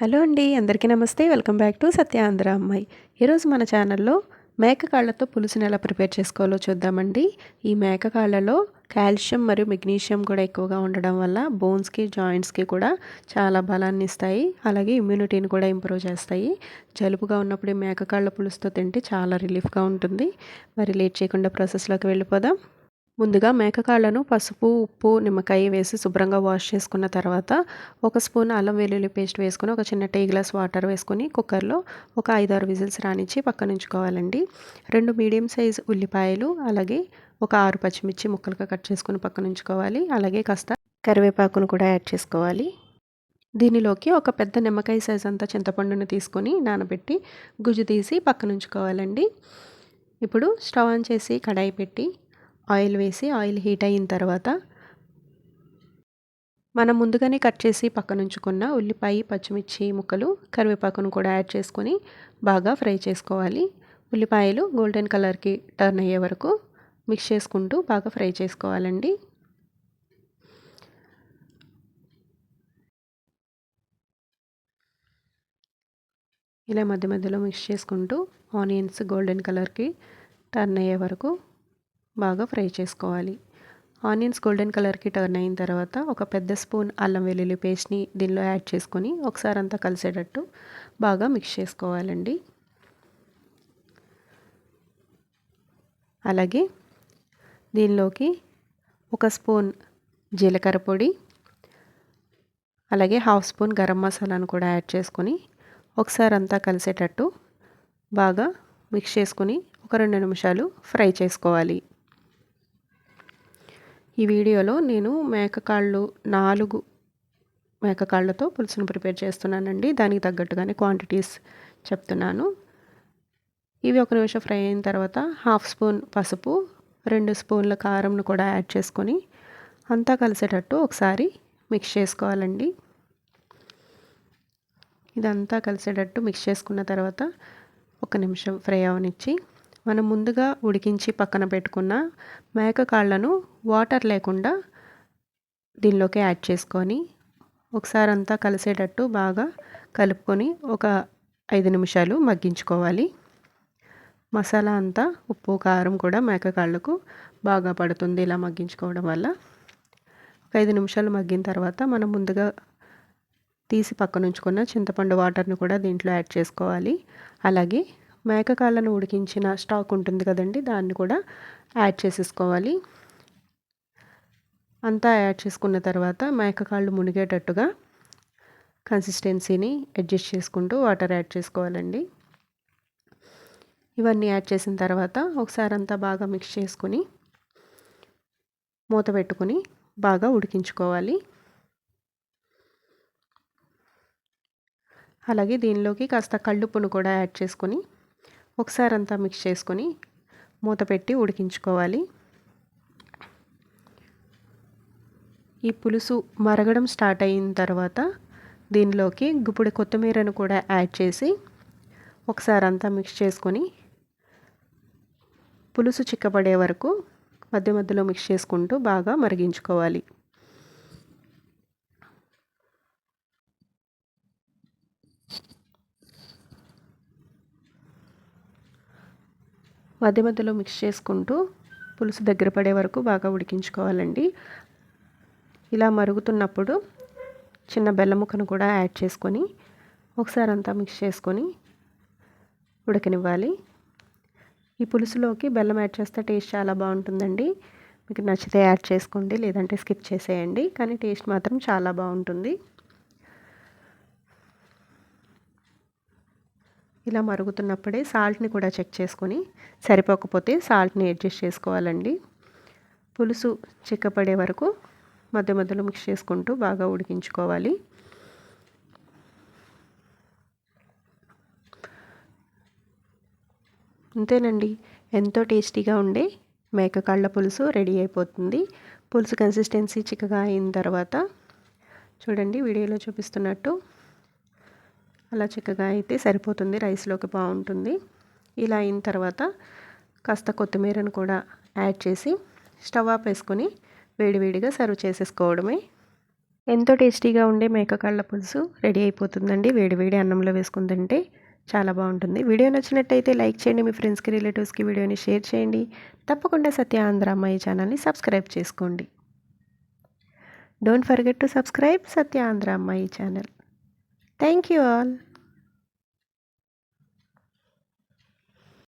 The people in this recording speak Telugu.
హలో అండి అందరికీ నమస్తే. వెల్కమ్ బ్యాక్ టు సత్యాంధ్ర అమ్మాయి. ఈరోజు మన ఛానల్లో మేక కాళ్ళతో పులుసుని ఎలా ప్రిపేర్ చేసుకోవాలో చూద్దామండి. ఈ మేక కాళ్ళలో కాల్షియం మరియు మెగ్నీషియం కూడా ఎక్కువగా ఉండడం వల్ల బోన్స్కి జాయింట్స్కి కూడా చాలా బలాన్ని ఇస్తాయి. అలాగే ఇమ్యూనిటీని కూడా ఇంప్రూవ్ చేస్తాయి. జలుబుగా ఉన్నప్పుడు ఈ మేక కాళ్ళ పులుసుతో తింటే చాలా రిలీఫ్గా ఉంటుంది. మరి లేట్ చేయకుండా ప్రాసెస్లోకి వెళ్ళిపోదాం. ముందుగా మేకకాళ్ళను పసుపు ఉప్పు నిమ్మకాయ వేసి శుభ్రంగా వాష్ చేసుకున్న తర్వాత ఒక స్పూన్ అల్లం వెల్లుల్లి పేస్ట్ వేసుకుని ఒక చిన్న టీ గ్లాస్ వాటర్ వేసుకొని కుక్కర్లో ఒక ఐదారు విజిల్స్ రానిచ్చి పక్కన ఉంచుకోవాలండి. రెండు మీడియం సైజ్ ఉల్లిపాయలు అలాగే ఒక ఆరు పచ్చిమిర్చి ముక్కలుగా కట్ చేసుకుని పక్కన ఉంచుకోవాలి. అలాగే కాస్త కరివేపాకును కూడా యాడ్ చేసుకోవాలి. దీనిలోకి ఒక పెద్ద నిమ్మకాయ సైజ్ అంతా చింతపండును తీసుకొని నానబెట్టి గుజ్జు తీసి పక్కన ఉంచుకోవాలండి. ఇప్పుడు స్టవ్ ఆన్ చేసి కడాయి పెట్టి ఆయిల్ వేసి ఆయిల్ హీట్ అయిన తర్వాత మనం ముందుగానే కట్ చేసి పక్కనుంచుకున్న ఉల్లిపాయ పచ్చిమిర్చి ముక్కలు కరివేపాకును కూడా యాడ్ చేసుకొని బాగా ఫ్రై చేసుకోవాలి. ఉల్లిపాయలు గోల్డెన్ కలర్కి టర్న్ అయ్యే వరకు మిక్స్ చేసుకుంటూ బాగా ఫ్రై చేసుకోవాలండి. ఇలా మధ్య మధ్యలో మిక్స్ చేసుకుంటూ ఆనియన్స్ గోల్డెన్ కలర్కి టర్న్ అయ్యే వరకు బాగా ఫ్రై చేసుకోవాలి. ఆనియన్స్ గోల్డెన్ కలర్కి టర్న్ అయిన తర్వాత ఒక పెద్ద స్పూన్ అల్లం వెల్లుల్లి పేస్ట్ని దీనిలో యాడ్ చేసుకొని ఒకసారి అంతా కలిసేటట్టు బాగా మిక్స్ చేసుకోవాలండి. అలాగే దీనిలోకి ఒక స్పూన్ జీలకర్ర పొడి అలాగే హాఫ్ స్పూన్ గరం మసాలాను కూడా యాడ్ చేసుకొని ఒకసారి అంతా కలిసేటట్టు బాగా మిక్స్ చేసుకొని ఒక రెండు నిమిషాలు ఫ్రై చేసుకోవాలి. ఈ వీడియోలో నేను మేకకాళ్ళు నాలుగు మేకకాళ్ళతో పులుసును ప్రిపేర్ చేస్తున్నానండి. దానికి తగ్గట్టుగానే క్వాంటిటీస్ చెప్తున్నాను. ఇవి ఒక నిమిషం ఫ్రై అయిన తర్వాత హాఫ్ స్పూన్ పసుపు రెండు స్పూన్ల కారంను కూడా యాడ్ చేసుకొని అంతా కలిసేటట్టు ఒకసారి మిక్స్ చేసుకోవాలండి. ఇదంతా కలిసేటట్టు మిక్స్ చేసుకున్న తర్వాత ఒక నిమిషం ఫ్రై అవనిచ్చి మనం ముందుగా ఉడికించి పక్కన పెట్టుకున్న మేక కాళ్ళను వాటర్ లేకుండా దీనిలోకి యాడ్ చేసుకొని ఒకసారి అంతా కలిసేటట్టు బాగా కలుపుకొని ఒక ఐదు నిమిషాలు మగ్గించుకోవాలి. మసాలా అంతా ఉప్పు కారం కూడా మేక కాళ్ళకు బాగా పడుతుంది ఇలా మగ్గించుకోవడం వల్ల. ఒక ఐదు నిమిషాలు మగ్గిన తర్వాత మనం ముందుగా తీసి పక్కనుంచుకున్న చింతపండు వాటర్ని కూడా దీంట్లో యాడ్ చేసుకోవాలి. అలాగే మేకకాళ్ళను ఉడికించిన స్టాక్ ఉంటుంది కదండి దాన్ని కూడా యాడ్ చేసేసుకోవాలి. అంతా యాడ్ చేసుకున్న తర్వాత మేకకాళ్ళు మునిగేటట్టుగా కన్సిస్టెన్సీని అడ్జస్ట్ చేసుకుంటూ వాటర్ యాడ్ చేసుకోవాలండి. ఇవన్నీ యాడ్ చేసిన తర్వాత ఒకసారి అంతా బాగా మిక్స్ చేసుకుని మూత పెట్టుకుని బాగా ఉడికించుకోవాలి. అలాగే దీనిలోకి కాస్త కళ్ళుప్పును కూడా యాడ్ చేసుకొని ఒకసారి అంతా మిక్స్ చేసుకొని మూత పెట్టి ఉడికించుకోవాలి. ఈ పులుసు మరగడం స్టార్ట్ అయిన తర్వాత దీనిలోకి గుప్పుడు కొత్తిమీరను కూడా యాడ్ చేసి ఒకసారి అంతా మిక్స్ చేసుకొని పులుసు చిక్కబడే వరకు మధ్య మధ్యలో మిక్స్ చేసుకుంటూ బాగా మరిగించుకోవాలి. మధ్య మధ్యలో మిక్స్ చేసుకుంటూ పులుసు దగ్గర పడే వరకు బాగా ఉడికించుకోవాలండి. ఇలా మరుగుతున్నప్పుడు చిన్న బెల్లం ముక్కను కూడా యాడ్ చేసుకొని ఒకసారి అంతా మిక్స్ చేసుకొని ఉడకనివ్వాలి. ఈ పులుసులోకి బెల్లం యాడ్ చేస్తే టేస్ట్ చాలా బాగుంటుందండి. మీకు నచ్చితే యాడ్ చేసుకోండి లేదంటే స్కిప్ చేసేయండి. కానీ టేస్ట్ మాత్రం చాలా బాగుంటుంది. ఇలా మరుగుతున్నప్పుడే సాల్ట్ని కూడా చెక్ చేసుకొని సరిపోకపోతే సాల్ట్ని అడ్జస్ట్ చేసుకోవాలండి. పులుసు చిక్కపడే వరకు మధ్య మధ్యలో మిక్స్ చేసుకుంటూ బాగా ఉడికించుకోవాలి. అంతేనండి ఎంతో టేస్టీగా ఉండే మేకకాళ్ళ పులుసు రెడీ అయిపోతుంది. పులుసు కన్సిస్టెన్సీ చిక్కగా అయిన తర్వాత చూడండి వీడియోలో చూపిస్తున్నట్టు అలా చిక్కగా అయితే సరిపోతుంది రైస్లోకి బాగుంటుంది. ఇలా అయిన తర్వాత కాస్త కొత్తిమీరను కూడా యాడ్ చేసి స్టవ్ ఆఫ్ వేసుకొని వేడివేడిగా సర్వ్ చేసేసుకోవడమే. ఎంతో టేస్టీగా ఉండే మేకకాళ్ళ పులుసు రెడీ అయిపోతుందండి. వేడివేడి అన్నంలో వేసుకుని తింటే చాలా బాగుంటుంది. వీడియో నచ్చినట్టయితే లైక్ చేయండి మీ ఫ్రెండ్స్కి రిలేటివ్స్కి వీడియోని షేర్ చేయండి. తప్పకుండా సత్య ఆంధ్ర అమ్మాయి ఛానల్ని సబ్స్క్రైబ్ చేసుకోండి. Don't forget to subscribe Satya Andhra అమ్మాయి ఛానల్. Thank you all.